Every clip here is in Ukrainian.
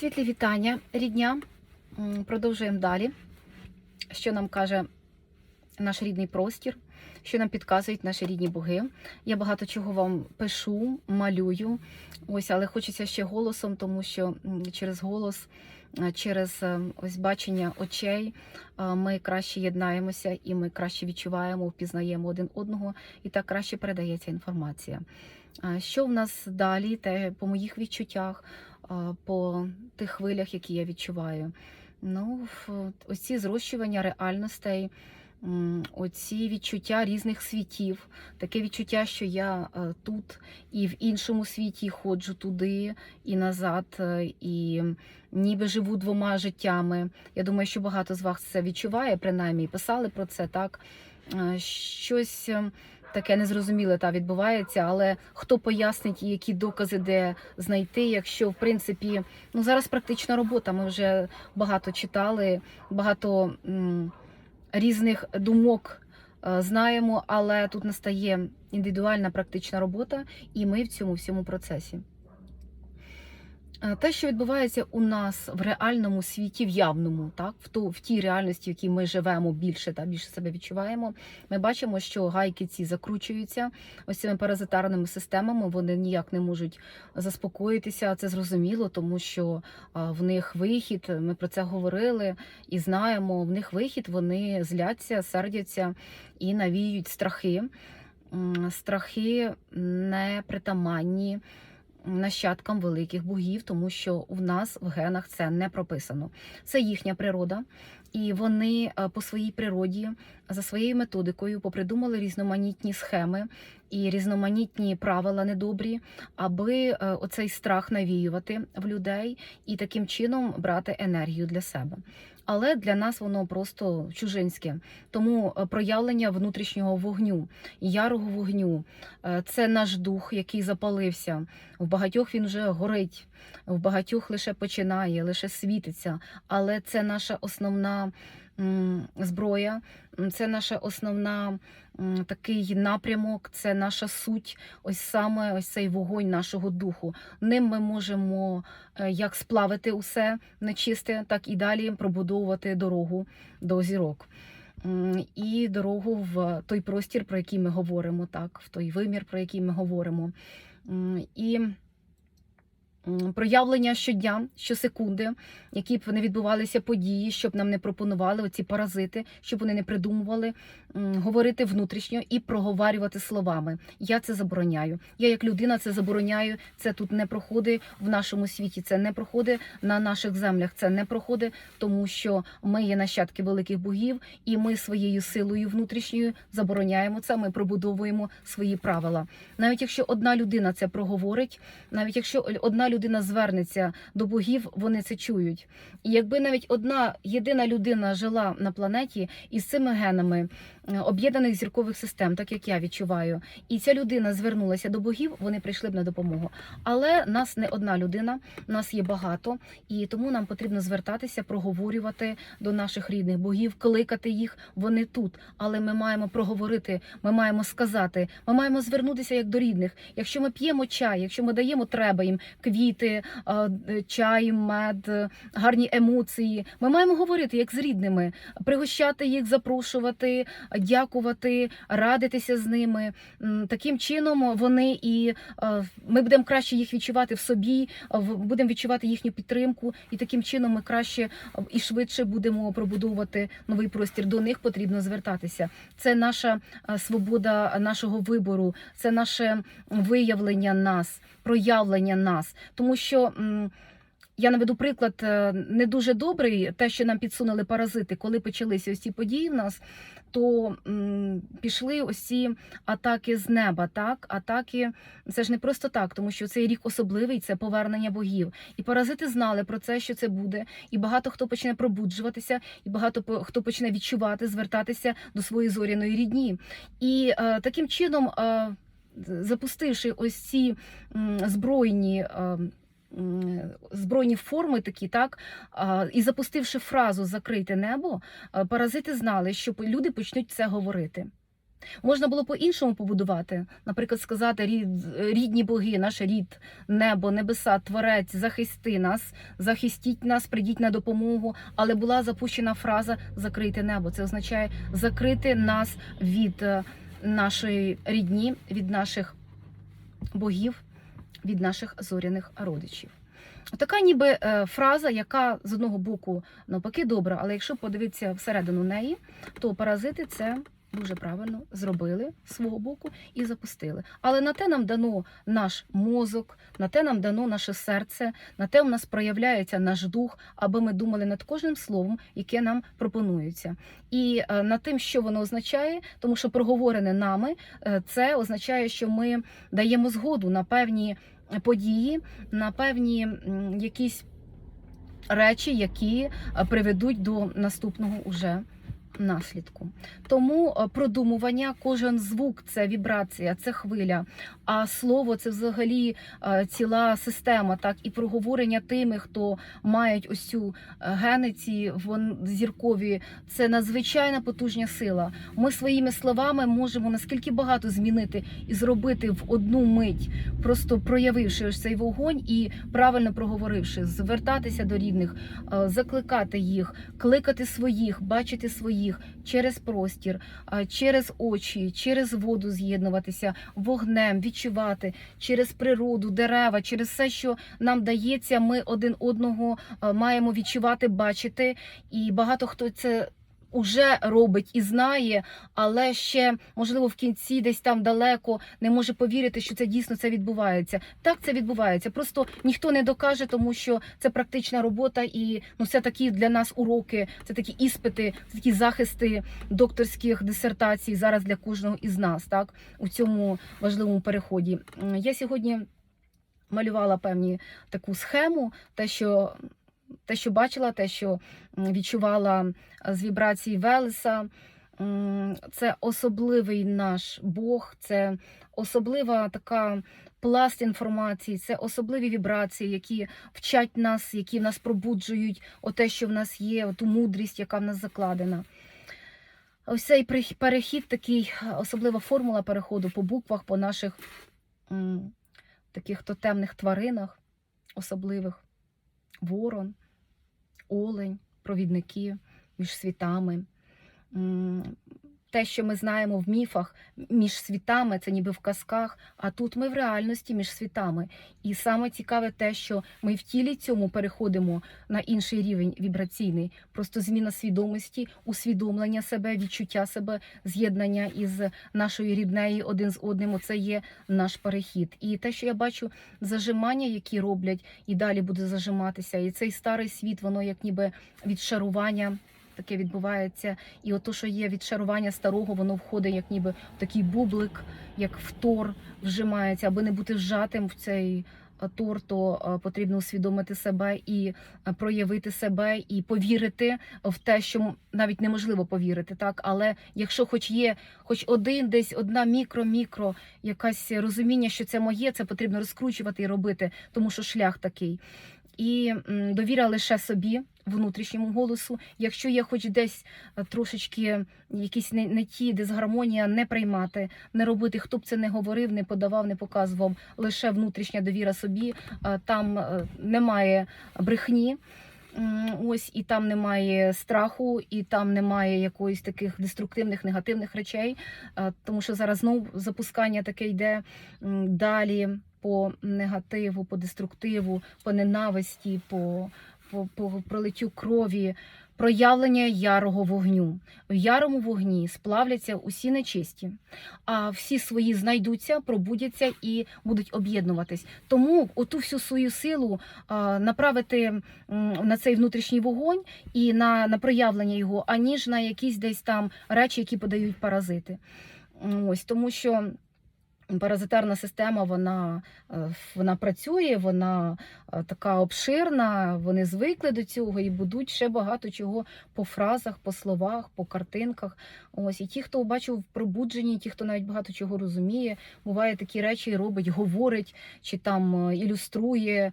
Світлі вітання, рідня. Продовжуємо далі. Що нам каже наш рідний простір, що нам підказують наші рідні боги. Я багато чого вам пишу, малюю. Ось, але хочеться ще голосом, тому що через голос, е, через е, ось бачення очей е, ми краще єднаємося і ми краще відчуваємо, впізнаємо один одного, і так краще передається інформація. Що в нас далі? Те по моїх відчуттях, по тих хвилях, які я відчуваю. Ну, в- оці зрощування реальностей, оці відчуття різних світів, таке відчуття, що я е, тут і в іншому світі ходжу туди і назад, е, і ніби живу двома життями. Я думаю, що багато з вас це відчуває, принаймні писали про це так. Е, Щось. Таке незрозуміле та відбувається, але хто пояснить і які докази де знайти, якщо в принципі ну зараз практична робота. Ми вже багато читали, багато м, різних думок е, знаємо, але тут настає індивідуальна практична робота, і ми в цьому всьому процесі. Е, Те, що відбувається у нас в реальному світі, в явному, так, в, ту, в тій реальності, в якій ми живемо більше та більше себе відчуваємо, ми бачимо, що гайки ці закручуються ось цими паразитарними системами. Вони ніяк не можуть заспокоїтися. Це зрозуміло, тому що а, в них вихід. Ми про це говорили і знаємо. В них вихід, вони зляться, сердяться і навіють страхи. Страхи непритаманні нащадкам великих богів, тому що в нас в генах це не прописано. Це їхня природа, і вони е, по своїй природі за своєю методикою попридумали різноманітні схеми і різноманітні правила недобрі, аби е, оцей страх навіювати в людей і таким чином брати енергію для себе. Але для нас воно просто чужинське. Тому е, проявлення внутрішнього вогню, ярого вогню е, це наш дух, який запалився. В багатьох він вже горить, в багатьох лише починає, лише світиться. Але це наша основна зброя, це наша основна такий напрямок, це наша суть, ось саме ось цей вогонь нашого духу. Ним ми можемо е, як сплавити усе нечисте, так і далі пробудовувати дорогу до зірок. І дорогу в той простір, про який ми говоримо, так, в той вимір, про який ми говоримо. І проявлення щодня, щосекунди, які б не відбувалися події, щоб нам не пропонували оці паразити, щоб вони не придумували говорити внутрішньо і проговарювати словами. Я це забороняю. Я як людина це забороняю. Це тут не проходить в нашому світі. Це не проходить на наших землях. Це не проходить, тому що ми є нащадки великих богів, і ми своєю силою внутрішньою забороняємо це. Ми пробудовуємо свої правила. Навіть якщо одна людина це проговорить, навіть якщо одна людина звернеться до богів, вони це чують. І якби навіть одна єдина людина жила на планеті із цими генами е, об'єднаних зіркових систем, так як я відчуваю, і ця людина звернулася до богів, вони прийшли б на допомогу. Але нас не одна людина, нас є багато, і тому нам потрібно звертатися, проговорювати до наших рідних богів, кликати їх. Вони тут. Але ми маємо проговорити, ми маємо сказати, ми маємо звернутися як до рідних. Якщо ми п'ємо чай, якщо ми даємо треба їм квіти, е, чай, мед, гарні емоції. Ми маємо говорити як з рідними, пригощати їх, запрошувати, дякувати, радитися з ними. Таким чином вони і е, ми будемо краще їх відчувати в собі, е, будемо відчувати їхню підтримку, і таким чином ми краще і швидше будемо пробудовувати новий простір. До них потрібно звертатися. Це наша свобода нашого вибору, це наше виявлення нас, проявлення нас, тому що. я наведу приклад е, не дуже добрий, те, що нам підсунули паразити, коли почалися ось ці події в нас, то пішли ось ці атаки з неба. Так, атаки це ж не просто так, тому що цей рік особливий, це повернення богів. І паразити знали про це, що це буде. І багато хто почне пробуджуватися, і багато хто почне відчувати, звертатися до своєї зоряної рідні. І е, таким чином. Е, Запустивши ось ці збройні е, збройні форми, такі так і запустивши фразу Закрийте небо, паразити знали, що люди почнуть це говорити. Можна було по-іншому побудувати, наприклад, сказати рід, рідні боги, наш рід, небо, небеса, творець, захисти нас, захистіть нас, прийдіть на допомогу. Але була запущена фраза закрити небо. Це означає закрити нас від е, нашої рідні, від наших богів, від наших зоряних родичів. Така ніби е, фраза, яка з одного боку навпаки добра, але якщо подивитися всередину неї, то паразити це дуже правильно зробили свого боку і запустили. Але на те нам дано наш мозок, на те нам дано наше серце, на те в нас проявляється наш дух, аби ми думали над кожним словом, яке нам пропонується. І е, над тим, що воно означає, тому що проговорене нами, е, це означає, що ми даємо згоду на певні події, на певні якісь речі, які е, приведуть до наступного уже наслідку. Тому е, продумування, кожен звук це вібрація, це хвиля, а слово це взагалі е, ціла система, так і проговорення тими, хто мають ось цю е, гениці, вон зіркові. Це надзвичайна потужна сила. Ми своїми словами можемо наскільки багато змінити і зробити в одну мить, просто проявивши ось цей вогонь і правильно проговоривши, звертатися до рідних, закликати їх, кликати своїх, бачити своїх через простір, через очі, через воду з'єднуватися, вогнем відчувати через природу, дерева, через все, що нам дається, ми один одного маємо відчувати, бачити. І багато хто це. Уже робить і знає, але ще можливо в кінці, десь там далеко, не може повірити, що це дійсно це відбувається. Так це відбувається. Просто ніхто не докаже, тому що це практична робота, і ну це такі для нас уроки, це такі іспити, це такі захисти докторських дисертацій зараз для кожного із нас, так у цьому важливому переході. Я сьогодні малювала певні таку схему, те, що те, що бачила, те, що відчувала е, з вібрацій Велеса. Це особливий наш Бог, це особлива така пласт інформації, це особливі вібрації, які вчать нас, які в нас пробуджують оте, що в нас є, ту мудрість, яка в нас закладена. Ось цей перехід, такий е, особлива формула переходу по буквах, по наших таких тотемних тваринах, особливих ворон, олень, провідники між світами. Те, що ми знаємо в міфах між світами, це ніби в казках, а тут ми в реальності між світами. І саме цікаве те, що ми в тілі цьому переходимо на інший рівень вібраційний, просто зміна свідомості, усвідомлення себе, відчуття себе, з'єднання із нашою ріднею один з одним. Оце є наш перехід. І те, що я бачу, зажимання, які роблять, і далі буде зажиматися. І цей старий світ, воно як ніби відшарування. Таке відбувається, і ото, що є відшарування старого, воно входить як ніби в такий бублик, як в тор вжимається, аби не бути вжатим в цей е, тор, то е, потрібно усвідомити себе і е, проявити себе, і повірити в те, що навіть неможливо повірити, так? Але якщо хоч є, хоч один, десь одна мікро-мікро, якась розуміння, що це моє, це потрібно розкручувати і робити, тому що шлях такий. І довіра лише собі, внутрішньому голосу. Якщо є хоч десь е, трошечки якісь не, не ті дисгармонія, не приймати, не робити, хто б це не говорив, не подавав, не показував, лише внутрішня довіра собі, е, там е, немає брехні. Ось і там немає страху, і там немає якоїсь таких деструктивних негативних речей, е, тому що зараз знову запускання таке йде далі по негативу, по деструктиву, по ненависті, по, по, по пролиттю крові, проявлення ярого вогню. В ярому вогні сплавляться усі нечисті, а всі свої знайдуться, пробудяться і будуть об'єднуватись. Тому оту всю свою силу направити на цей внутрішній вогонь і на, на проявлення його, аніж на якісь десь там речі, які подають паразити. Ось тому що. Паразитарна система вона, е, вона працює, вона е, така обширна, вони звикли до цього і будуть ще багато чого по фразах, по словах, по картинках. Ось і ті, хто бачив в пробудженні, ті, хто навіть багато чого розуміє, буває такі речі робить, говорить чи там е, ілюструє,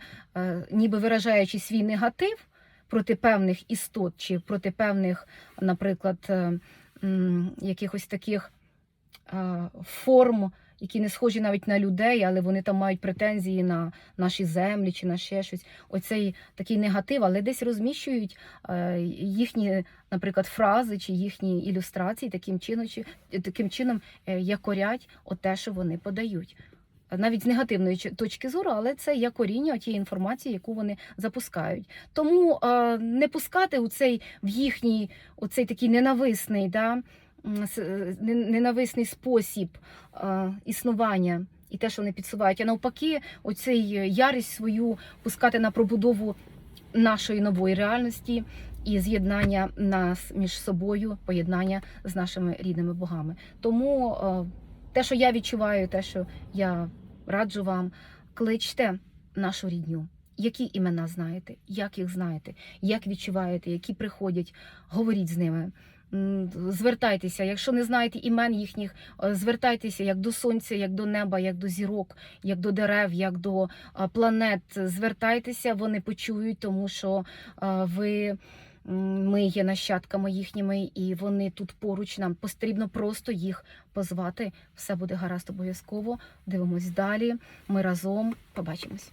ніби виражаючи свій негатив проти певних істот, чи проти певних, наприклад, якихось таких форм, які не схожі навіть на людей, але вони там мають претензії на наші землі чи на ще щось. Оцей такий негатив, але десь розміщують е, їхні, наприклад, фрази чи їхні ілюстрації таким чином, чи таким чином е, якорять те, що вони подають. Навіть з негативної точки зору, але це є коріння тієї інформації, яку вони запускають. Тому е, не пускати у цей в їхній оцей такий ненависний, да, ненависний спосіб е, існування і те, що вони підсувають, а навпаки, оцей е, ярість свою пускати на пробудову нашої нової реальності і з'єднання нас між собою, поєднання з нашими рідними богами. Тому е, те, що я відчуваю, те, що я раджу вам, кличте нашу рідню. Які імена знаєте, як їх знаєте, як відчуваєте, які приходять, говоріть з ними. Звертайтеся, якщо не знаєте імен їхніх, е, звертайтеся як до сонця, як до неба, як до зірок, як до дерев, як до планет. Звертайтеся, вони почують, тому що ви. Ми є нащадками їхніми, і вони тут поруч. Нам потрібно просто їх позвати. Все буде гаразд обов'язково. Дивимось далі. Ми разом побачимось.